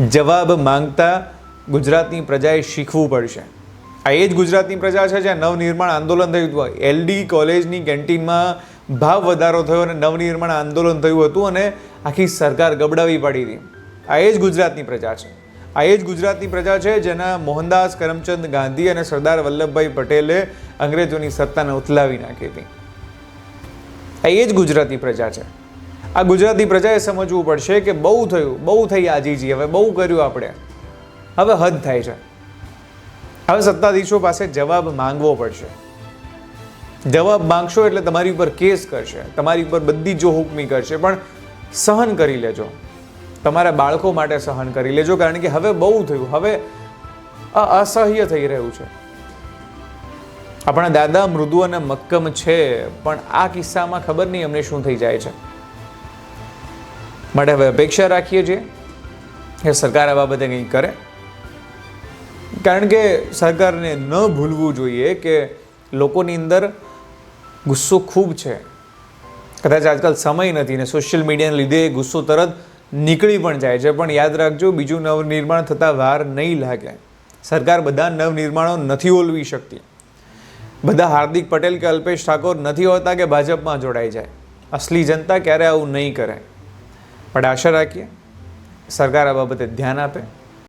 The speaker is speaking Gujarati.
જવાબ માંગતા ગુજરાતની પ્રજાએ શીખવું પડશે. આ એ જ ગુજરાતની પ્રજા છે જ્યાં નવનિર્માણ આંદોલન થયું હતું. એલડી કોલેજની કેન્ટીનમાં ભાવ વધારો થયો અને નવનિર્માણ આંદોલન થયું હતું અને આખી સરકાર ગબડાવી પાડી હતી. આ એ જ ગુજરાતની પ્રજા છે. આ એ જ ગુજરાતની પ્રજા છે જેના મોહનદાસ કરમચંદ ગાંધી અને સરદાર વલ્લભભાઈ પટેલે અંગ્રેજોની સત્તાને ઉથલાવી નાખી હતી. આ એ જ ગુજરાતની પ્રજા છે. આ ગુજરાતી પ્રજાએ સમજવું પડશે કે બહુ થયું, બહુ થઈ આજીજી, હવે બહુ કર્યું આપણે. હવે હદ થાય છે. હવે સત્તાધીશો પાસે જવાબ માંગવો પડશે. જવાબ માંગશો એટલે તમારી ઉપર કેસ કરશે, તમારી ઉપર બધી જો હુકમી કરશે, પણ સહન કરી લેજો. તમારા બાળકો માટે સહન કરી લેજો, કારણ કે હવે બહુ થયું, હવે આ અસહ્ય થઈ રહ્યું છે. આપણા દાદા મૃદુ અને મક્કમ છે, પણ આ કિસ્સામાં ખબર નહીં અમને શું થઈ જાય છે. માટે હવે અપેક્ષા રાખીએ છીએ કે સરકાર આ બાબતે કંઈક કરે. કારણ કે સરકારને ન ભૂલવું જોઈએ કે લોકોની અંદર ગુસ્સો ખૂબ છે. કદાચ આજકાલ સમય નથી ને સોશિયલ મીડિયાને લીધે ગુસ્સો તરત નીકળી પણ જાય છે. પણ યાદ રાખજો, બીજું નવનિર્માણ થતાં વાર નહીં લાગે. સરકાર બધા નવનિર્માણો નથી ઓલવી શકતી. બધા હાર્દિક પટેલ કે અલ્પેશ ઠાકોર નથી હોતા કે ભાજપમાં જોડાઈ જાય. અસલી જનતા ક્યારે આવું નહીં કરે? પણ આશા રાખીએ. સરકાર આ બાબતે ધ્યાન આપે.